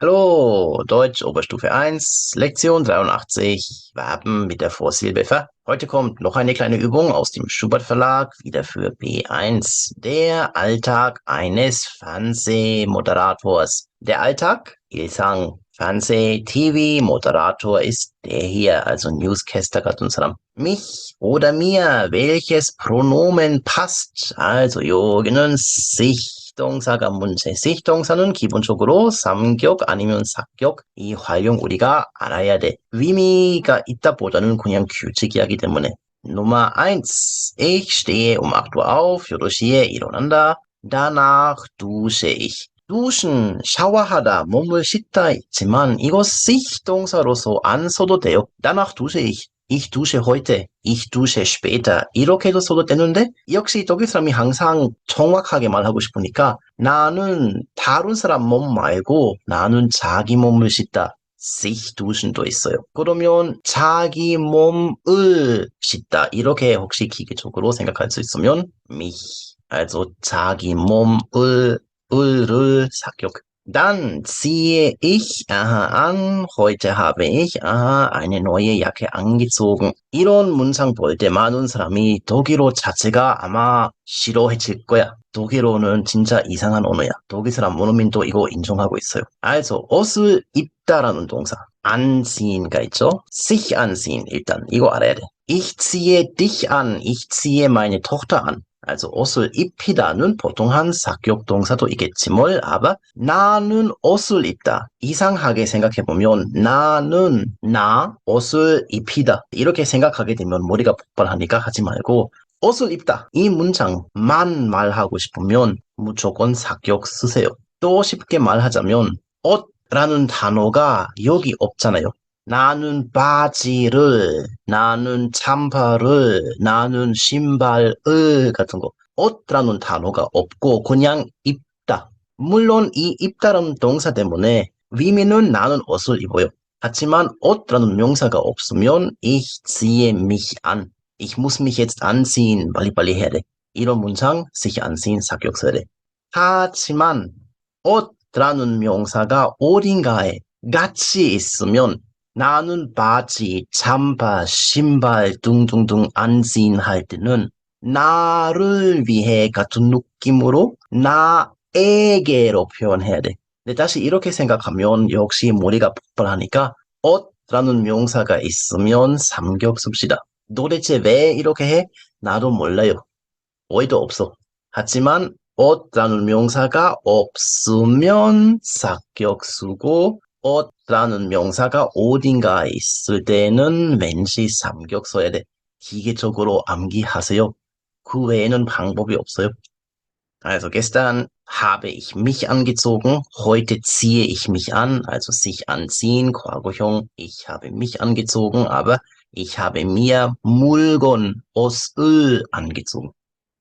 Hallo, Deutsch Oberstufe 1, Lektion 83, Wappen mit der Vorsilbe Ver. Heute kommt noch eine kleine Übung aus dem Schubert Verlag, wieder für B1. Der Alltag eines Fernsehmoderators. Der Alltag, Ilsang, Fernseh, TV, Moderator ist der hier, also Newscaster gerade unserem. Mich oder mir, welches Pronomen passt? Also, jo, genüns sich 동사가 문제. 시동사는 기본적으로 삼격 아니면 사격 이 활용 우리가 알아야 돼. 의미가 있다보다는 그냥 규칙이기 때문에. Nummer 1. Ich stehe um 8 Uhr auf, 8시에 일어난다. Danach dusche ich. duschen, 샤워하다, 몸을 씻다 있지만 이거 sich 동사로서 안 써도 돼요. danach dusche ich. Ich dusche heute, ich dusche später 이렇게도 써도 되는데 역시 독일 사람이 항상 정확하게 말하고 싶으니까 나는 다른 사람 몸 말고 나는 자기 몸을 씻다. sich duschen도 있어요. 그러면 자기 몸을 씻다 이렇게 혹시 기계적으로 생각할 수 있으면 mich also 자기 몸을 을을 사격 Dann ziehe ich aha, an, heute habe ich aha, eine neue Jacke angezogen. 이런 문장 볼때 많은 사람이 독일어 자체가 아마 싫어해질 거야. 독일어는 진짜 이상한 언어야. 독일 사람 원어민도 이거 인정하고 있어요. also 옷을 입다라는 동사 anzieh가 있죠. sich anziehen 일단 이거 알아야 돼. Ich ziehe dich an. Ich ziehe meine Tochter an. Also 옷을 입히다는 보통 한 사격 동사도 있겠지. 뭘 aber 나는 옷을 입다. 이상하게 생각해 보면 나는 나 옷을 입히다. 이렇게 생각하게 되면 머리가 폭발하니까 하지 말고 옷을 입다. 이 문장만 말하고 싶으면 무조건 사격 쓰세요. 또 쉽게 말하자면 옷 라는 단어가 여기 없잖아요 나는 바지를, 나는 잠바를, 나는 신발을 같은 거. 옷라는 단어가 없고 그냥 입다. 물론 이 입다라는 동사 때문에 위미는 나는 옷을 입어요. 하지만 옷라는 명사가 없으면 ich ziehe mich an. Ich muss mich jetzt anziehen. 빨리 빨리 해야 돼. 이런 문장 sich anziehen 사격 써야 돼. 하지만 옷라는 명사가 어딘가에 같이 있으면 나는 바지, 잠바, 신발 등등등 안신 할 때는 나를 위해 같은 느낌으로 나에게로 표현해야 돼. 근데 다시 이렇게 생각하면 역시 머리가 폭발하니까 옷라는 명사가 있으면 삼격 씁시다. 도대체 왜 이렇게 해? 나도 몰라요. 어이도 없어. 하지만 옷라는 명사가 없으면 사격 쓰고 옷 라는 명사가 어딘가에 있을 때는 왠지 삼격 써야 돼. 기계적으로 암기하세요. 그 외에는 방법이 없어요. Also gestern habe ich mich angezogen, heute ziehe ich mich an, also sich anziehen, 과거형, ich habe mich angezogen, aber ich habe mir 물건, 옷을 angezogen.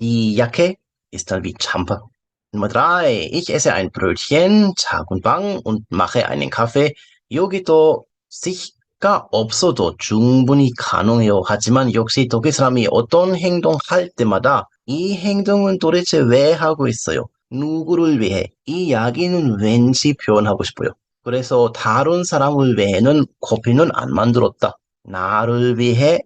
Die Jacke ist dann wie Jumper. Nummer drei. Ich esse ein Brötchen, Tag und und mache einen Kaffee. 여기도 sich가 없어도 충분히 가능해요. 하지만 역시 독일 사람이 어떤 행동할 때마다 이 행동은 도대체 왜 하고 있어요? 누구를 위해? 이 이야기는 왠지 표현하고 싶어요. 그래서 다른 사람을 위해는 커피는 안 만들었다. 나를 위해,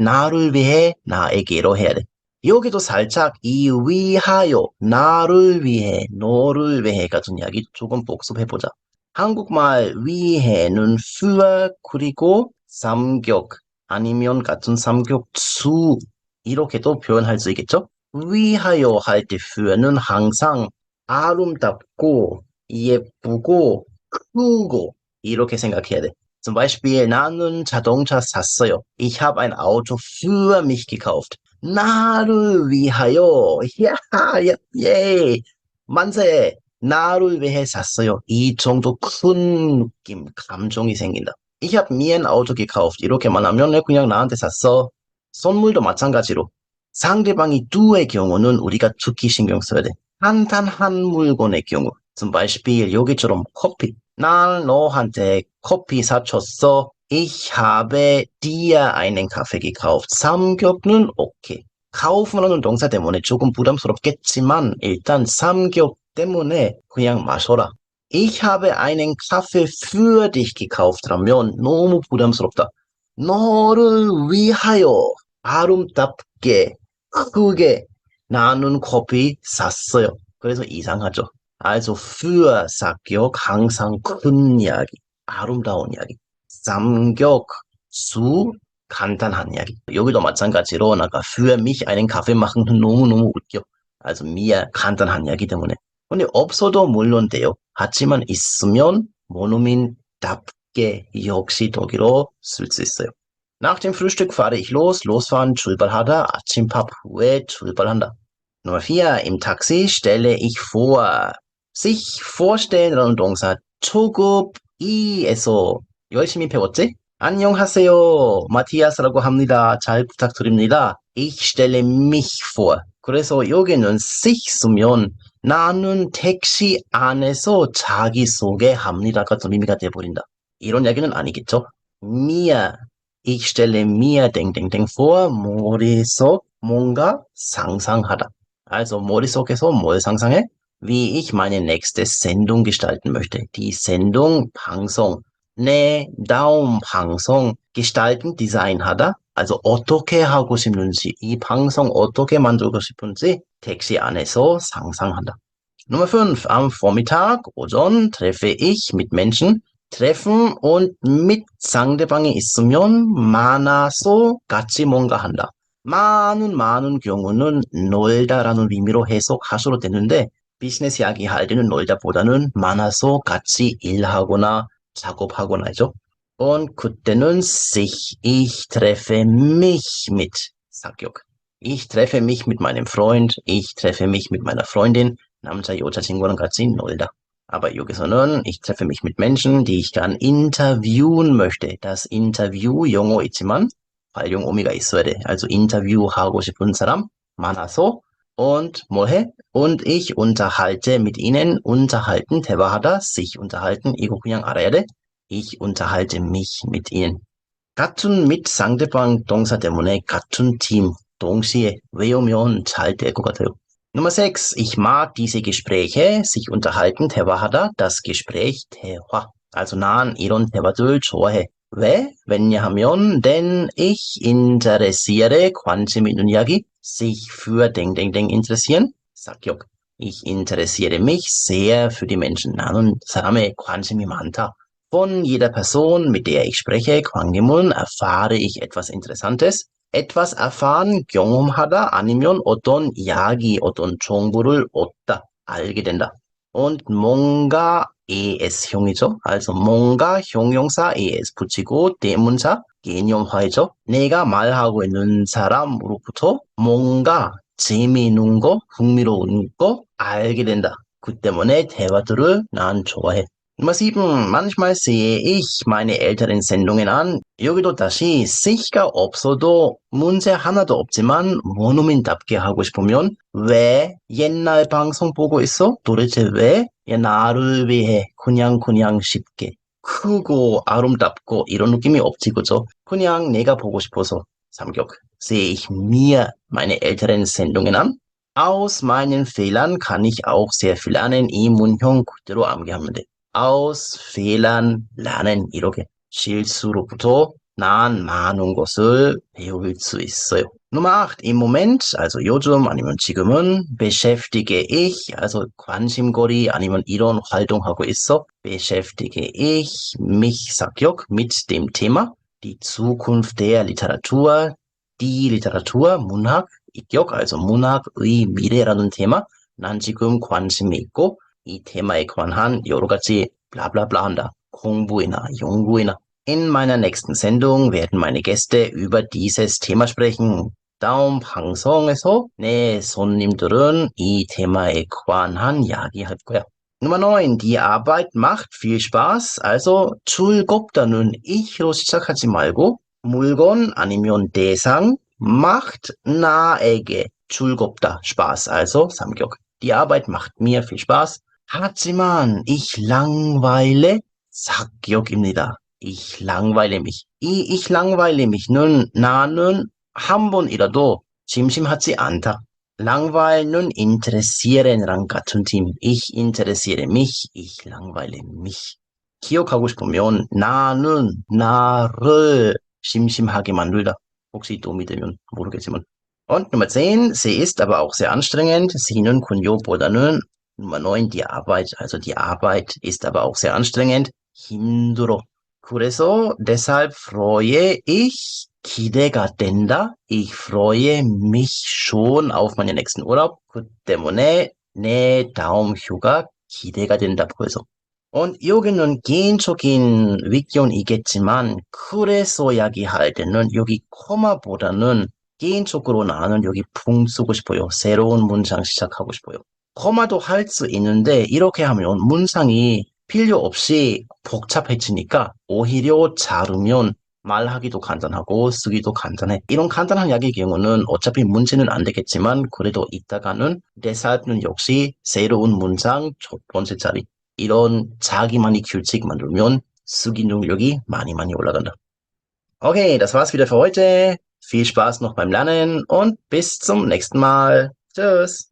나를 위해 나에게로 해야 돼. 여기도 살짝 이 위하여, 나를 위해, 너를 위해 같은 이야기 조금 복습해보자. 한국말 위해는 für 그리고 삼격 아니면 같은 삼격 수 이렇게도 표현할 수 있겠죠? 위하여 할 때 für는 항상 아름답고 예쁘고 크고 이렇게 생각해야 돼. Zum Beispiel 나는 자동차 샀어요. Ich habe ein Auto für mich gekauft. 나를 위하여, 야, 야, 예, 만세, 나를 위해 샀어요. 이 정도 큰 느낌, 감정이 생긴다. Ich habe mir ein Auto gekauft. 이렇게만 하면 그냥 나한테 샀어. 선물도 마찬가지로. 상대방이 두의 경우는 우리가 특히 신경 써야 돼. 한탄한 물건의 경우. zum Beispiel 여기처럼 커피. 난 너한테 커피 사줬어. Ich habe dir einen Kaffee gekauft. 삼격은 오케이. kauf라는 동사 때문에 조금 부담스럽겠지만 일단 삼격 때문에 그냥 마셔라. ich habe einen Kaffee für dich gekauft라면 너무 부담스럽다. 너를 위하여 아름답게 크게 나는 커피 샀어요. 그래서 이상하죠. Also für 사격 항상 큰 이야기, 아름다운 이야기. 삼격 수 간단한 이야기. 여기도 마찬가지로 나가 für mich einen Kaffee machen 너무너무 웃겨. Also mir 간단한 이야기 때문에. 근데 없어도 물론 돼요. 하지만 있으면 모노민답게 역시 독일어 쓸 수 있어요. Nach dem Frühstück fahre ich los. Losfahren, 출발하다. 아침밥 후에 출발한다. Nummer 4. Im Taxi stelle ich vor. sich vorstellen이라는 동사 초급 이에서 열심히 배웠지? 안녕하세요. 마티아스라고 합니다. 잘 부탁드립니다. Ich stelle mich vor. 그래서 여기는 sich 쓰면 나는 택시 안에서 자기소개합니다가 좀 의미가 돼버린다. 이런 이야기는 아니겠죠? mir, ich stelle mir 땡땡땡 vor 머릿속 뭔가 상상하다. Also 머릿속에서 뭘 상상해? Wie ich meine nächste Sendung gestalten möchte. Die Sendung 방송 내 다음 방송 gestalten 디자인하다. Also 어떻게 하고 싶은지 이 방송 어떻게 만들고 싶은지 택시 안에서 상상한다. Nummer 5. Am Vormittag, 오전, treffe ich mit Menschen. treffen und mit 상대방이 있으면 많아서 같이 뭔가 한다. 많은 많은 경우는 놀다라는 의미로 해석하셔도 되는데 비즈니스 이야기 할 때는 놀다보다는 많아서 같이 일하거나 작업하거나죠. Und 그때는 sich, ich treffe mich mit 사격. Ich treffe mich mit meinem Freund, ich treffe mich mit meiner Freundin, 남자 여자친구랑 같이 놀다. Aber 여기서는 ich treffe mich mit Menschen, die ich gern interviewen möchte. Das Interview 영어 있지만 발용 의미가 있어야 돼. Also 인터뷰하고 싶은 사람 많아서 und 뭐해? Und ich unterhalte mit ihnen. unterhalten 대화하다, sich unterhalten 이거 그냥 알아야 돼. Ich unterhalte mich mit ihnen. 같은 mit 상대방 동사 때문에 같은 팀 동시에 외우면 잘 될 것 같아요. Nummer 6. Ich mag diese Gespräche, sich unterhalten, 대화하다, das Gespräch, 대화. Also 난 이런 대화들 좋아해. 왜? 왜냐하면 denn ich interessiere 관심 있는 이야기 sich für ding ding ding interessieren. 사격. Ich interessiere mich sehr für die Menschen. 나는 사람에 관심이 많다. Von jeder Person, mit der ich spreche, 관계문, erfahre ich etwas Interessantes. etwas erfahren, 경험하다 아니면 어떤 이야기, 어떤 정보를 얻다, 알게 된다. und 뭔 가 AS형이죠. also 뭔가 형용사 AS 붙이고 대문사 개념화이죠. 내가 말하고 있는 사람으로부터 뭔가 재미있는 거, 흥미로운 거 알게 된다. 그 때문에 대화들을 난 좋아해. Nummer 7. Manchmal sehe ich meine älteren Sendungen an. 여기도 다시 sich가 없어도 문제 하나도 없지만 원어민답게 하고 싶으면 왜 옛날 방송 보고 있어? 도대체 왜? 야, 나를 위해 그냥 그냥 쉽게 크고 아름답고 이런 느낌이 없지 그죠? 그냥 내가 보고 싶어서 삼격. Mir meine älteren Sendungen an? Aus meinen Fehlern kann ich auch sehr viel lernen. 이 문형 그대로 암기하면 돼. aus Fehlern lernen 이렇게 실수로부터 난 많은 것을 배울 수 있어요. Nummer 8. Im Moment, also 요즘 아니면 지금은 beschäftige ich, also 관심거리 아니면 이런 활동하고 있어. beschäftige ich mich, 사격, mit dem Thema die Zukunft der Literatur, die Literatur, 문학, 입격, also 문학의 미래라는 테마. 난 지금 관심이 있고 이 테마에 관한 여러 가지 blablabla 한다. 공부이나 연구이나. In meiner nächsten Sendung werden meine Gäste über dieses Thema sprechen. 다음 방송에서 내 손님들은 이 테마에 관한 이야기할 거야. Nummer 9. Die Arbeit macht viel Spaß. Also 즐겁다는 ich로 시작하지 말고 물건 아니면 대상 macht 나에게 즐겁다. Spaß. Also 삼격. Die Arbeit macht mir viel Spaß. 하지만 ich langweile 사격입니다. ich langweile mich. 이 ich langweile mich는 나는 한 번이라도 심심하지 않다. langweilen interessieren랑 같은 팀. Ich interessiere mich, ich langweile mich. 기억하고 싶으면 나는 나를 심심하게 만들다. 혹시 도움이 되면 모르겠지만. Und Nummer 10, sie ist aber auch sehr anstrengend. Si는 군요보다는 Nummer 9, die Arbeit. Also die Arbeit ist aber auch sehr anstrengend. 힘들어. 그래서 deshalb freue ich 기대가 된다. Ich freue mich schon auf meinen nächsten Urlaub. 그 때문에 내 다음 휴가 기대가 된다 보여서. Und 여기는 개인적인 의견이겠지만 그래서 이야기할 때는 여기 코마보다는 개인적으로 나는 여기 붕 쓰고 싶어요. 새로운 문장 시작하고 싶어요. 코마도 할 수 있는데 이렇게 하면 문장이 필요 없이 복잡해지니까 오히려 자르면 말하기도 간단하고 쓰기도 간단해. 이런 간단한 이야기의 경우는 어차피 문제는 안 되겠지만 그래도 이따가는 대사는 역시 새로운 문장 첫 번째 자리 이런 자기만의 규칙 만들면 쓰기 능력이 많이 많이 올라간다. Okay, das war's wieder für heute. Viel Spaß noch beim Lernen und bis zum nächsten Mal. Tschüss.